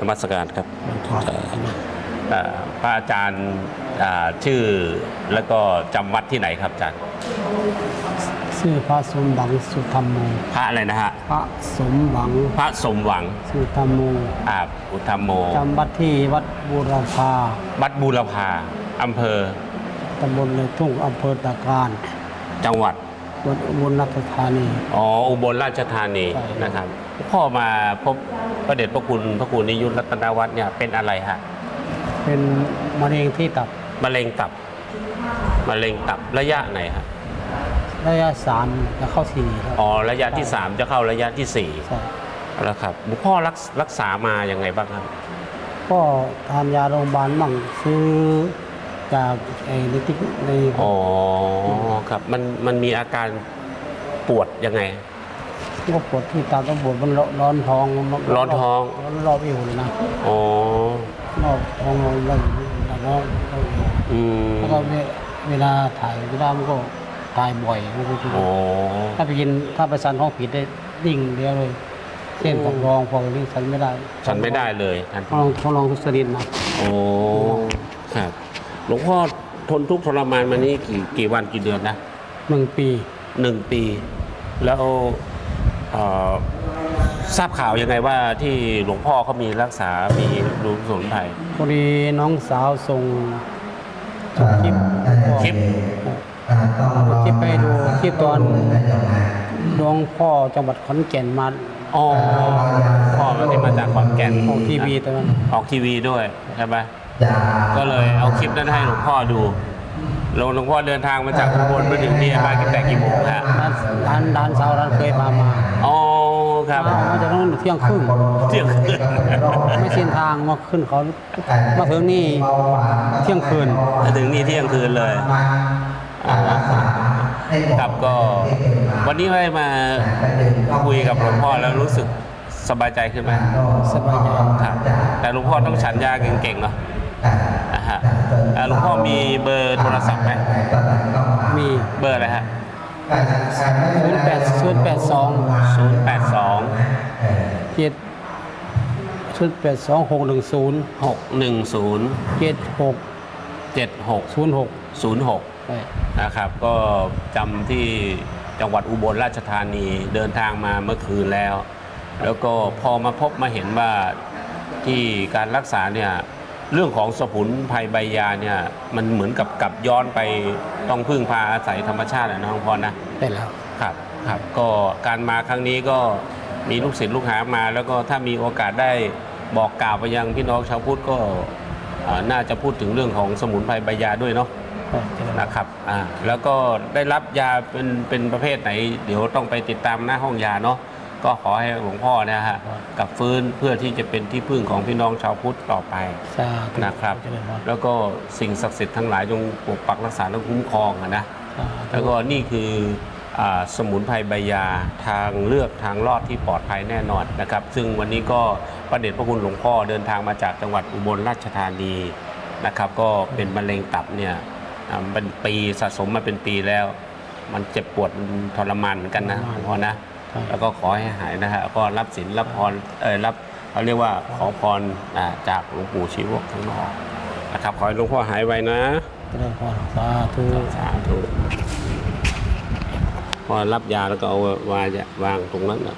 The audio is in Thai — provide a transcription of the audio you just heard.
นมัสการครับเอ่อพระอาจารย์อ่าชื่อแล้วก็จำวัดที่ไหนครับอาจารย์ชื่อพระสมหวังสุธรรมโมพระอะไรนะฮะพระสมหวังพระสมหวังสุธรรมโมอาบอุธรรมโมจำวัดที่วัดบูรพาวัดบูรพาอำเภอตำบลเลยทุ่งอำเภอตะการ จังหวัด วัดอุบลราชธานี อ๋ออุบลราชธานีใช่ นะครับพ่อมาพบพระเดชพระคุณพระคุณนิยุทธรัตนวัฒน์เนี่ยเป็นอะไรฮะเป็นมะเร็งที่ตับมะเร็งตับมะเร็งตับระยะไหนฮะระยะสามจะเข้าสี่แล้วอ๋อระยะที่ 3 จะเข้าระยะที่ใช่4แล้วครับหลวงพ่อรักรักษามาอย่างไงบ้างครับก็ทานยาโรงพยาบาลมั่งซื้อ จากไอ้ในติ๊กในอ๋อครับมันมันมีอาการปวดยังไงก็ปวดที่ตาก็ปวดมันร้อนท้องร้อนท้องร้อนรอบเอวเลยนะอ๋อรอบท้องเราเริ่มร้อนรอบเอวอืมแล้วก็เวเวลาถ่ายเวลามันก็ถ่ายบ่อยไม่รู้ที่อ๋อถ้าไปกินถ้าไปสันห้องผิดได้ดิ่งเดียวเลยเช่นกับรองพอที่สันไม่ได้ ฉันไม่ได้เลยท่านต้องลองต้องลองทุสรินนะโอ้ครับ หลวงพ่อทนทุกข์ทรมานมานี้กี่กี่วันกี่เดือนนะหนึ่งปีหนึ่งปี แล้วเอ่อทราบข่าวยังไงว่าที่หลวงพ่อเขามีรักษา มีดูสมุนไพร พอดีน้องสาวส่งคลิปคลิป คลิปไปดูคลิปตอนหลวงพ่อจังหวัดขอนแก่นมาอ๋อพ่อมันที่มาจากขอนแก่นออกทีวีตอนนั้นออกทีวีด้วยใช่ไหม ก็เลยเอาคลิปนั้นให้หลวงพ่อดูหลวงหลวงพ่อเดินทางมาจากอุบลมาถึงนี่มาตั้งแต่กี่โมงฮะร้านร้านสาวร้านเคยมามาอ๋อครับมาจากนั้นเที่ยงครึ่งเที่ยงคืนไม่สิ้นทางมาขึ้นเขามาถึงนี่เที่ยงคืนมาถึงนี่เที่ยงคืนเลยอ่าครับก็วันนี้ได้มาคุยกับหลวงพ่อแล้วรู้สึกสบายใจขึ้นไหมสบายใจครับแต่หลวงพ่อต้องฉันยาเก่งๆเนาะอ่าฮะอ่า หลวงพ่อมีเบอร์โทรศัพท์ไหมมีเบอร์อะไรฮะศูนย์แปดศูนย์แปดสองศูนย์แปดสองเจ็ดศูนย์แปดสองหกหนึ่งศูนย์หกหนึ่งศูนย์เจ็ดหกเจ็ดหกศูนย์หกศูนย์หกใช่นะครับ ก็จำที่จังหวัดอุบลราชธานีเดินทางมาเมื่อคืนแล้ว แล้วก็พอมาพบมาเห็นว่าที่การรักษาเนี่ย เรื่องของสมุนไพรใบยาเนี่ยมันเหมือนกับกลับย้อนไปต้องพึ่งพาอาศัยธรรมชาติอะนะหลวงพ่อนะได้แล้ว ครับครับก็การมาครั้งนี้ก็มีลูกศิษย์ลูกหามา แล้วก็ถ้ามีโอกาสได้บอกกล่าวไปยังพี่น้องชาวพุทธก็อ่าน่าจะพูดถึงเรื่องของสมุนไพรใบยาด้วยเนาะ นะครับ อ่า แล้วก็ได้รับยาเป็นเป็นประเภทไหน เดี๋ยวต้องไปติดตามหน้าห้องยาเนาะ ก็ขอให้หลวงพ่อเนะฮะกลับฟื้นเพื่อที่จะเป็นที่พึ่งของพี่น้องชาวพุทธต่อไปสาธุนะครับเจริญพรแล้วก็สิ่งศักดิ์สิทธิ์ทั้งหลายจงปกปักรักษาและคุ้มครองอะนะสาธุแล้วก็นี่คืออาสมุนไพรใบยาทางเลือกทางรอดที่ปลอดภัยแน่นอนนะครับ ซึ่งวันนี้ก็ประเดชพระคุณหลวงพ่อเดินทางมาจากจังหวัดอุบลราชธานีนะครับ ก็เป็นมะเร็งตับเนี่ยอ่าเป็นปีสะสมมาเป็นปีแล้ว มันเจ็บปวดมันทรมานเหมือนกันนะหลวงพ่อนะ แล้วก็ขอให้หายนะฮะก็รับศีลรับพรเออรับเขาเรียกว่าขอพรอ่าจากหลวงปู่ชีวกทั้งนอกนะครับขอให้หลวงพ่อหายไวนะเจริญพรสาธุสาธุพอรับยาแล้วก็เอาวางวางตรงนั้นนะ